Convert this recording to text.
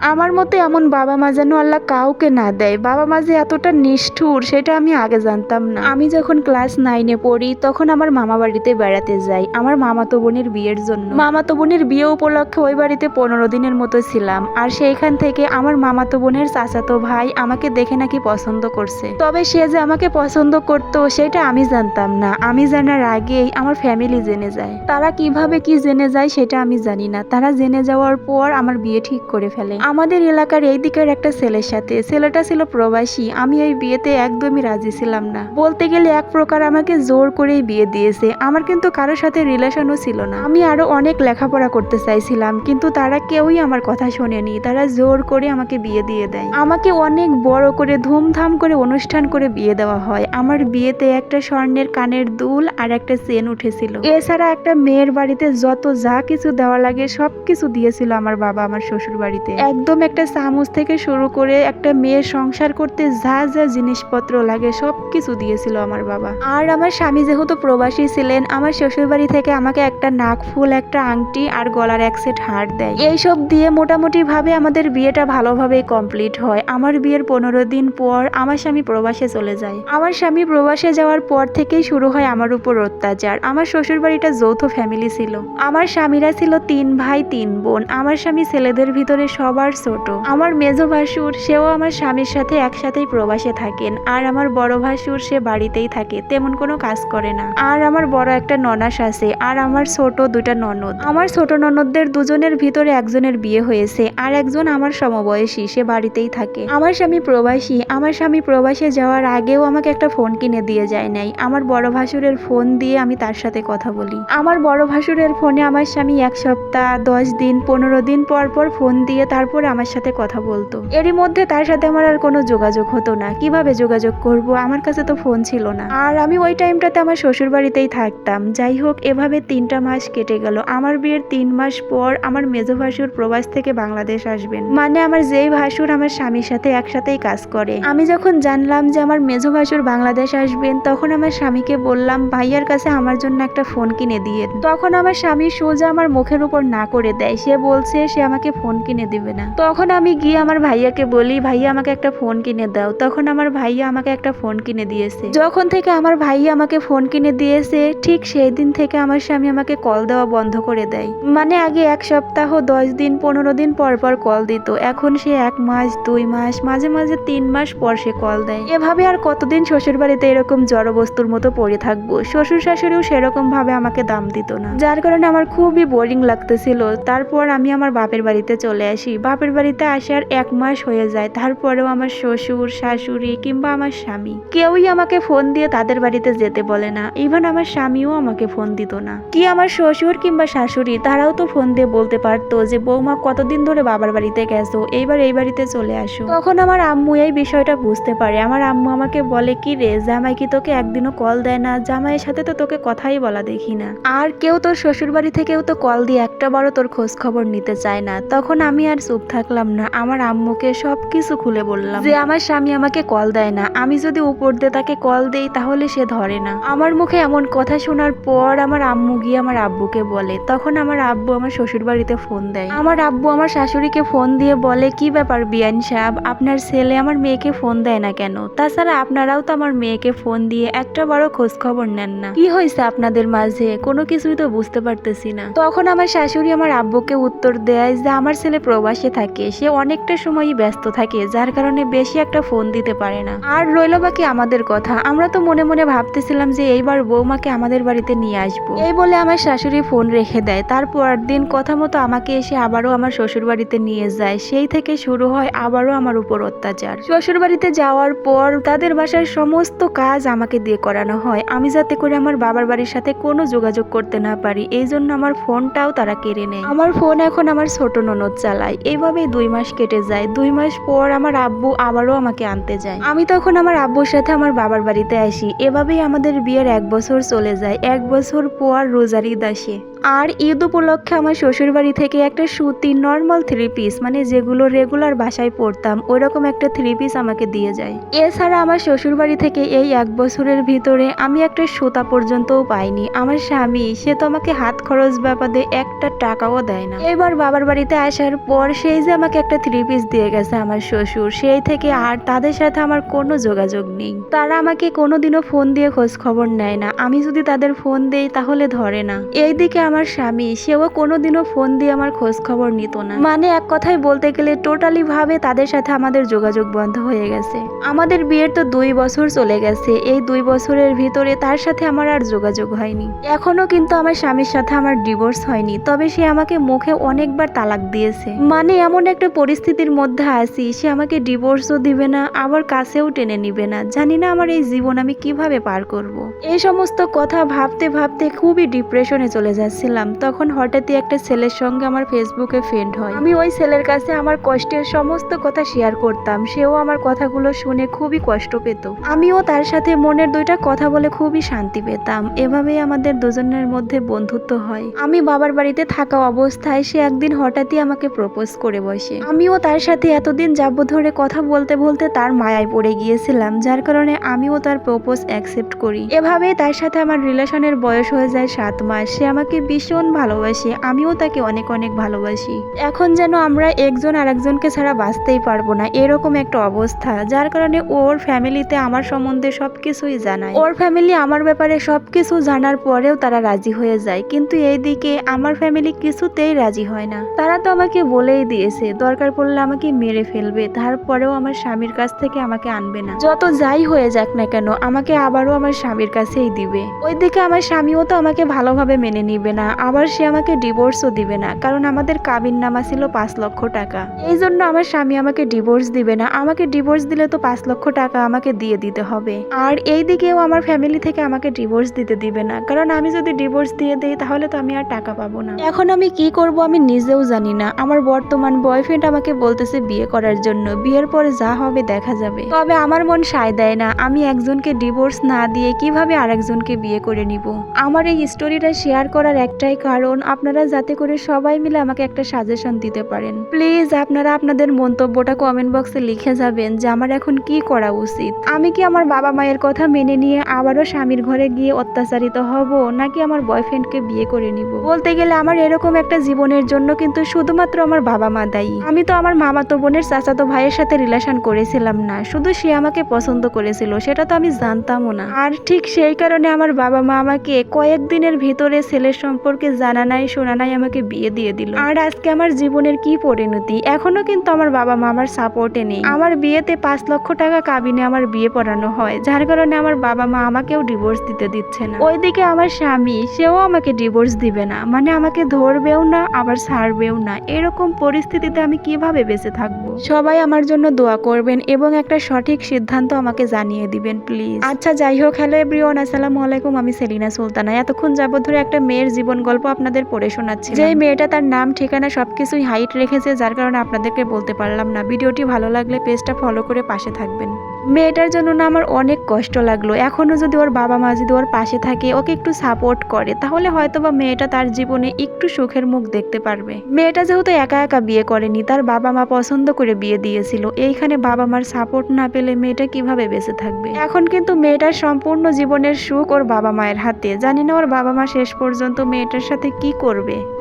আমার মতে এমন বাবা মা যেন আল্লাহ কাউকে না দেয়। বাবা মা যে এতটা নিষ্ঠুর, সেটা আমি আগে জানতাম না। আমি যখন ক্লাস নাইনে পড়ি, তখন আমার মামা বাড়িতে বেড়াতে যাই। আমার মামাতো বোনের বিয়ের জন্য। মামাতো বোনের বিয়ে উপলক্ষে ওই বাড়িতে পনেরো দিনের মতো ছিলাম। আর সেইখান থেকে আমার মামাতো বোনের চাচাতো ভাই আমাকে দেখে নাকি পছন্দ করছে। তবে সে যে আমাকে পছন্দ করতো, সেটা আমি জানতাম না। আমি জানার আগেই আমার ফ্যামিলি জেনে যায়। তারা কীভাবে কি জেনে যায়, সেটা আমি জানি না। তারা জেনে যাওয়ার পর আমার বিয়ে ঠিক করে ফেলে। আমাদের এলাকার এই দিকের একটা ছেলের সাথে। ছেলেটা ছিল প্রবাসী, আমি এই বিয়েতে একদমই রাজি ছিলাম না। বলতে গেলে এক প্রকার আমাকে জোর করেই বিয়ে দিয়েছে। আমার কিন্তু কারোর সাথে রিলেশনও ছিল না। আমি আরও অনেক লেখাপড়া করতে চাইছিলাম, কিন্তু তারা কেউই আমার কথা শোনেনি। তারা জোর করে আমাকে বিয়ে দিয়ে দেয়। আমাকে অনেক বড় করে, ধুমধাম করে অনুষ্ঠান করে বিয়ে দেওয়া হয়। আমার বিয়েতে একটা স্বর্ণের কানের দুল আর একটা চেন উঠেছিল। এছাড়া একটা মেয়ের বাড়িতে যত যা কিছু দেওয়া লাগে সব কিছু দিয়েছিল আমার বাবা আমার শ্বশুর বাড়িতে একদম একটা চামচ থেকে শুরু করে একটা মেয়ের সংসার করতে যা যা জিনিসপত্র লাগে, সব কিছু দিয়েছিল আমার বাবা। আর আমার স্বামী যেহেতু প্রবাসী ছিলেন, আমার শ্বশুর বাড়ি থেকে আমাকে একটা নাক ফুল একটা আংটি আর গলার এক সেট হার দেয়। এইসব দিয়ে মোটামুটি ভাবে আমাদের বিয়েটা ভালোভাবেই কমপ্লিট হয়। আমার বিয়ের পনেরো দিন পর আমার স্বামী প্রবাসে চলে যায়। আমার স্বামী প্রবাসে যাওয়ার পর থেকেই শুরু হয় আমার উপর অত্যাচার। আমার শ্বশুর বাড়িটা যৌথ ফ্যামিলি ছিল। আমার স্বামীরা ছিল তিন ভাই, তিন বোন। আমার স্বামী ছেলেদের ভিতরে সবার ছোট। আমার মেজো ভাসুর, সেও আমার স্বামীর সাথে একসাথেই প্রবাসে থাকেন। আর আমার বড় ভাসুর, সে বাড়িতেই থাকে, তেমন কোনো কাজ করে না। আর আমার বড় একটা ননাস আছে, আর আমার ছোট দুটা ননদ। আমার ছোট ননদদের দুজনের ভিতরে একজনের বিয়ে হয়েছে, আর একজন আমার সমবয়সী, সে বাড়িতেই থাকে। আমার স্বামী প্রবাসী, আমার স্বামী প্রবাসে যাওয়ার আগেও আমাকে একটা ফোন কিনে দিয়ে যায় নাই। আমার বড় ভাসুরের ফোন দিয়ে আমি তার সাথে কথা বলি। আমার বড় ভাসুরের ফোনে আমার স্বামী এক সপ্তাহ, দশ দিন, পনেরো দিন পর পর ফোন দিয়ে তারপরে আমার সাথে কথা বলতো। এরই মধ্যে তার সাথে আমার আর কোনো যোগাযোগ হতো না। কীভাবে যোগাযোগ করব? আমার কাছে তো ফোন ছিল না। আর আমি ওই টাইমটাতে আমার শ্বশুর বাড়িতেই থাকতাম। যাই হোক, এভাবে তিনটা মাস কেটে গেল। আমার বিয়ের তিন মাস পর আমার মেজো ভাসুর প্রবাস থেকে বাংলাদেশ আসবেন। মানে আমার যেই ভাসুর আমার স্বামীর সাথে একসাথেই কাজ করে। আমি যখন জানলাম যে আমার মেজো ভাসুর বাংলাদেশ আসবেন, তখন আমার স্বামীকে বললাম, ভাইয়ার কাছে আমার জন্য একটা ফোন কিনে দিয়ে তখন আমার স্বামী সোজা আমার মুখের উপর না করে দেয়। সে বলছে, সে আমাকে ফোন কিনে দিবে না। তখন আমি গিয়ে আমার ভাইয়াকে বলি, ভাইয়া, আমাকে একটা ফোন কিনে দাও। তখন আমার ভাইয়া আমাকে একটা ফোন কিনে দিয়েছে। যখন থেকে আমার ভাইয়া আমাকে ফোন কিনে দিয়েছে, ঠিক সেই দিন থেকে আমার স্বামী আমাকে কল দেওয়া বন্ধ করে দেয়। মানে আগে এক সপ্তাহ, দশ দিন, পনেরো দিন পর পর কল দিত। এখন সে এক মাস, দুই মাস, মাঝে মাঝে তিন মাস পর সে কল দেয়। এভাবে আর কতদিন শ্বশুর বাড়িতে এরকম জড়বস্তুর মতো পড়ে থাকব? শ্বশুর শাশুড়িও সেরকম ভাবে আমাকে দাম দিত না। যার কারণে আমার খুবই বোরিং লাগতেছিল। তারপর আমি আমার বাপের বাড়িতে চলে আসি। বাপের বাড়িতে আসার এক মাস হয়ে যায়। তারপরেও আমার শ্বশুর, শাশুড়ি কিংবা আমার স্বামী কেউই আমাকে ফোন দিয়ে তাদের বাড়িতে যেতে বলে না। ইভেন আমার স্বামীও আমাকে ফোন দিত না। কি আমার শ্বশুর কিংবা শাশুড়ি, তারাও তো ফোন দিয়ে বলতে পারতো যে, বৌমা, কতদিন ধরে বাবার বাড়িতে গেছো? এইবার এই বাড়িতে চলে আসো। তখন আমার আম্মু এই বিষয়টা বুঝতে পারে। আমার আম্মু আমাকে বলে, কি রে, জামাই কি তোকে একদিনও কল দেয় না? জামাইয়ের সাথে তো তোকে কথাই বলা দেখি না। আর কেউ তোর শ্বশুর বাড়ি থেকেও তো কল দিয়ে একটা বড় তোর খোঁজ খবর নিতে চায় না। তখন আমি আর চুপ থাকলাম না, আমার আম্মুকে সব কিছু খুলে বললাম। যে আমার স্বামী আমাকে কল দেয় না, আমি যদি উপর দিয়ে তাকে কল দেই তাহলে সে ধরে না। আমার মুখে এমন কথা শোনার পর আমার আম্মু গিয়ে আমার আব্বুকে বলে, তখন আমার আব্বু আমার শ্বশুর বাড়িতে ফোন দেয়। আমার আব্বু আমার শাশুড়িকে ফোন দিয়ে বলে, কি ব্যাপার বিয়ান সাহেব, আপনার ছেলে আমার মেয়েকে ফোন দেয় না কেন? তাছাড়া আপনারাও তো আমার মেয়েকে ফোন দিয়ে একটা বড় খোঁজ খবর নেন না। কি হয়েছে আপনাদের মাঝে? কোনো কিছুই তো বুঝতে পারতেছি না। তখন আমার শাশুড়ি আমার আব্বুকে উত্তর দেয় যে, আমার ছেলে প্রবাসে থাকে, সে অনেকটা সময়ই ব্যস্ত থাকে, যার কারণে বেশি একটা ফোন দিতে পারে না। আর রইল বাকি আমাদের কথা। আমরা তো মনে মনে ভাবতেছিলাম যে এইবার বৌমাকে আমাদের বাড়িতে নিয়ে আসব। এই বলে আমার শাশুড়ি ফোন রেখে দেয়। তারপর দিন কথা মতো আমাকে এসে আবারও আমার শ্বশুর বাড়িতে নিয়ে যায়। সেই থেকে শুরু হয় আবারও আমার উপর অত্যাচার। শ্বশুর বাড়িতে যাওয়ার পর তাদের বাসার সমস্ত কাজ আমাকে দিয়ে করানো হয়। আমি যাতে করে আমার বাবার বাড়ির সাথে কোনো যোগাযোগ করতে না পারি। এই জন্য আমার ফোনটাও তারা কেড়ে নেয়। আমার ফোন এখন আমার ছোট ননদ চালায়। এইভাবেই দুই মাস কেটে যায়। দুই মাস পর আমার আব্বু আবারও আমাকে আনতে যায়। আমি তখন আমার আব্বুর সাথে আমার বাবার বাড়িতে আসি। এভাবেই আমাদের বিয়ের এক বছর চলে যায়। এক বছর পর রোজারি দাসে। আর ঈদ উপলক্ষে আমার শ্বশুরবাড়ি থেকে একটা সুতি নর্মাল থ্রি পিস মানে যেগুলো রেগুলার বাসায় পরতাম, ওইরকম একটা থ্রি পিস আমাকে দিয়ে যায়। এছাড়া আমার শ্বশুরবাড়ি থেকে এই এক বছরের ভিতরে আমি একটা সুতা পর্যন্তও পাইনি। আমার স্বামী, সে তো আমাকে হাত খরচ ব্যাপারে একটা টাকাও দেয় না। এবার বাবার বাড়িতে আসার পর সেই যে আমাকে একটা থ্রি পিস দিয়ে গেছে আমার শ্বশুর, সেই থেকে আর তাদের সাথে আমার কোনো যোগাযোগ নেই। তারা আমাকে কোনোদিনও ফোন দিয়ে খোঁজ খবর নেয় না। আমি যদি তাদের ফোন দেই তাহলে ধরে না। এইদিকে আমার স্বামী, সেও কোনোদিনও ফোন দিয়ে আমার খোঁজ খবর নিত না। মানে এক কথায় বলতে গেলে টোটালি ভাবে তাদের সাথে আমাদের যোগাযোগ বন্ধ হয়ে গেছে। আমাদের বিয়ের তো দুই বছর চলে গেছে। এই দুই বছরের ভিতরে তার সাথে আমার আর যোগাযোগ হয়নি। এখনও কিন্তু আমার স্বামীর সাথে আমার ডিভোর্স হয়নি। তবে সে আমাকে মুখে অনেকবার তালাক দিয়েছে। মানে এমন একটা পরিস্থিতির মধ্যে আছি, সে আমাকে ডিভোর্সও দিবে না, আবার কাছেও টেনে নিবে না। জানি না আমার এই জীবন আমি কীভাবে পার করব। এই সমস্ত কথা ভাবতে ভাবতে খুবই ডিপ্রেশনে চলে যাচ্ছিলাম তখন হঠাৎই একটা ছেলের সঙ্গে আমার ফেসবুকে ফ্রেন্ড হয়। আমি ওই ছেলের কাছে আমার কষ্টের সমস্ত কথা শেয়ার করতাম, সেও আমার কথাগুলো শুনে খুবই কষ্ট পেত। আমিও তার সাথে মনের দুইটা কথা বলে খুবই শান্তি পেতাম, এভাবেই আমাদের দুজনের মধ্যে বন্ধুত্ব হয়। আমি বাবার বাড়িতে থাকা অবস্থায় সে একদিন হঠাৎই আমাকে প্রপোজ করে বসে। আমিও তার সাথে এতদিন যাব ধরে কথা বলতে বলতে তার মায়ায় পড়ে গিয়েছিলাম, যার কারণে আমিও তার প্রপোজ অ্যাকসেপ্ট করি। এভাবে তার সাথে আমার রিলেশনের বয়স হয়ে যায় সাত মাস, সে আমাকে ভীষণ ভালোবাসে। আমিও তাকে অনেক অনেক ভালোবাসি। এখন যেন আমরা একজন আরেকজনকে ছাড়া বাঁচতেই পারব না, এরকম একটা অবস্থা, যার কারণে ওর ফ্যামিলিতে আমার সম্বন্ধে সব কিছুই জানায়। ওর ফ্যামিলি আমার ব্যাপারে সব কিছু জানার পরেও তারা রাজি হয়ে যায়, কিন্তু এইদিকে আমার ফ্যামিলি কিছুতেই রাজি হয় না। তারা তো আমাকে বলেই দিয়েছে, দরকার পড়লে আমাকে মেরে ফেলবে, তারপরেও আমার স্বামীর কাছ থেকে আমাকে আনবে না। যত যাই হয়ে যাক না কেন, আমাকে আবারও আমার স্বামীর কাছেই দিবে। ওইদিকে আমার স্বামীও তো আমাকে ভালোভাবে মেনে নিবে না আবার সে আমাকে ডিভোর্সও দিবে না, কারণ আমাদের কাবিন নামা ছিল পাঁচ লক্ষ টাকা। এই জন্য আমার স্বামী আমাকে ডিভোর্স দিবে না, আমাকে ডিভোর্স দিলে তো পাঁচ লক্ষ টাকা আমাকে দিয়ে দিতে হবে। আর এই দিকেও আমার ফ্যামিলি থেকে আমাকে ডিভোর্স দিতে দিবে না, কারণ আমি যদি ডিভোর্স দিয়ে দিই, তাহলে তো আমি আর টাকা পাবো না। এখন আমি কি করব আমি নিজেও জানি না, আমার বর্তমান বয়ফ্রেন্ড আমাকে বলতেছে বিয়ে করার জন্য, বিয়ের পরে যা হবে দেখা যাবে। তবে আমার মন সায় দেয় না, আমি একজনকে ডিভোর্স না দিয়ে কীভাবে আরেকজনকে বিয়ে করে নিব? আমার এই স্টোরিটা শেয়ার করার একটাই কারণ, আপনারা যাতে করে সবাই মিলে আমাকে একটা সাজেশন দিতে পারেন। প্লিজ আপনারা আপনাদের মন্তব্যটা কমেন্ট বক্সে লিখে যাবেন যে আমার এখন কি করা উচিত। আমি কি আমার বাবা মায়ের কথা মেনে নিয়ে আবারও স্বামীর ঘরে গিয়ে অত্যাচারিত হব, নাকি আমার বয়ফ্রেন্ডকে বিয়ে করে নিব? বলতে গেলে আমার এরকম একটা জীবনের জন্য কিন্তু শুধুমাত্র আমার বাবা মা দায়ী। আমি তো আমার মামাতো বোনের চাচাতো ভাইয়ের সাথে রিলেশন করেছিলাম না, শুধু সে আমাকে পছন্দ করেছিল, সেটা তো আমি জানতামও না। আর ঠিক সেই কারণে আমার বাবা মা আমাকে কয়েকদিনের ভিতরে ছেলের সম্পর্কে জানা নাই, শোনা নাই, আমাকে বিয়ে দিয়ে দিল। আর আজকে আমার জীবনের কি পরিণতি? এখনও কিন্তু আমার বাবা মা আমার সাপোর্টে নেই। আমার বিয়েতে পাঁচ লক্ষ টাকা কাবিনে আমার বিয়ে পড়ানো হয়, যার কারণে আমার বাবা মা আমাকেও ডিভোর্স দিতে দিচ্ছে না। ওইদিকে আমার স্বামী, সেও আমাকে ডিভোর্স দিবে না। মানে আমাকে ধরবেও না, আবার ছাড়বেও না। এরকম পরিস্থিতিতে আমি কীভাবে বেঁচে থাকব? সবাই আমার জন্য দোয়া করবেন এবং একটা সঠিক সিদ্ধান্ত আমাকে জানিয়ে দিবেন প্লিজ আচ্ছা যাই হোক হ্যালো এভরিওয়ান আসসালামু আলাইকুম, আমি সেলিনা সুলতানা। এতক্ষণ যাবত ধরে একটা মেয়ের জীবন গল্প আপনাদের পড়ে শোনাচ্ছি যে মেয়েটা তার নাম, ঠিকানা সবকিছুই হাইট রেখেছে, যার কারণে আপনাদেরকে বলতে পারলাম না। ভিডিওটি ভালো লাগলে পেজটা ফলো করে পাশে থাকবেন। মেয়েটার জন্য না আমার অনেক কষ্ট লাগল। এখনও যদি ওর বাবা মা যদি ওর পাশে থাকে, ওকে একটু সাপোর্ট করে, তাহলে হয়তো বা মেয়েটা তার জীবনে একটু সুখের মুখ দেখতে পারবে। মেয়েটা যেহেতু একা একা বিয়ে করেনি, তার বাবা মা পছন্দ করে বিয়ে দিয়েছিল। এইখানে বাবা মার সাপোর্ট না পেলে মেয়েটা কীভাবে বেঁচে থাকবে? এখন কিন্তু মেয়েটার সম্পূর্ণ জীবনের সুখ ওর বাবা মায়ের হাতে। জানি না ওর বাবা মা শেষ পর্যন্ত মেয়েটার সাথে কি করবে।